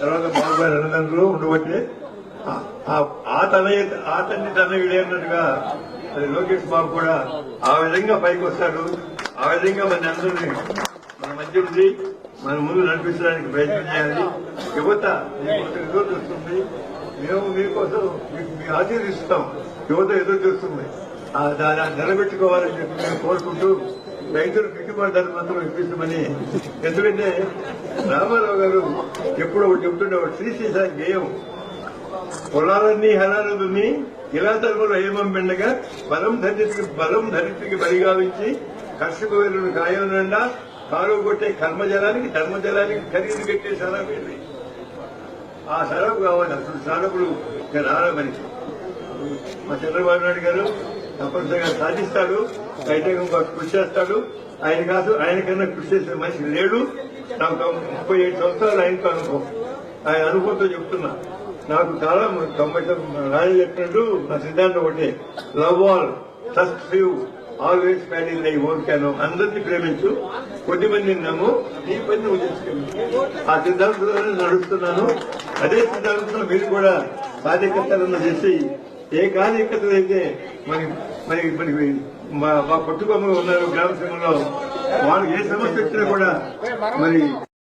తర్వాత బాబుగారు అన్నదండ్రులు ఉండబట్టే ఆ- ఆ తనయ్య ఆ తండ్రి తనయుడే అన్నట్టుగా అది లోకేష్ బాబు కూడా ఆ విధంగా పైకి వస్తాడు. ఆ విధంగా మన అందరినీ మన మధ్య ఉంది మన ముందు నడిపించడానికి ప్రయత్నం చేయాలి. యువత ఎదురు చూస్తుంది. మేము మీకోసం మీకు మీ ఆశీర్దిస్తాం యువత ఎదురు చూస్తుంది. దాన్ని నిలబెట్టుకోవాలని చెప్పి మేము కోరుకుంటూ రైతులు గిట్టుబాటు ధర మాత్రం ఇప్పించమని ఎందుకంటే రామారావు గారు ఎప్పుడు ఒకటి చెప్తుండేవాడు సాయి గేయం పొలాలన్నీ హలాలుని ఇలా తరములు హేమం పిండగా బలం ధరిత్రికి బలం ధరిత్రికి బలిగావించి కర్షక వేరును కాయం నిండా కాలువ కొట్టే కర్మజలానికి ధర్మజలానికి ఖరీదు కట్టే సరపు ఆ సరపు కావాలి అసలు సరపులు ఇంకా రాలే మా చంద్రబాబు నాయుడు గారు తప్పనిసరిగా సాధిస్తాడు. అయితే కృషి చేస్తాడు. ఆయన కాదు ఆయన కన్నా కృషి చేసిన మనిషి లేడు. నాకు ముప్పై ఏడు సంవత్సరాలు ఆయనకు అనుభవం ఆయన అనుభవంతో చెప్తున్నా. నాకు చాలా తొంభై తొమ్మిది రాజు చెప్పినట్టు నా సిద్ధాంతం ఒకటి. Love all trust few always pad in thy ఓర్కాను అందరినీ ప్రేమించు. కొద్ది మంది నమ్ము. నీ పని నువ్వు చేసుకుని ఆ సిద్ధాంతంలోనే నడుస్తున్నాను. అదే సిద్ధాంతంలో మీరు కూడా బాధ్యకర్తలను చేసి ఏ కార్యకర్తలు అయితే మరి మరి మరి మా మా పట్టుకొమ్మలు ఉన్నారు గ్రామ సంఘంలో వాళ్ళు ఏ సమస్య వచ్చినా కూడా మరి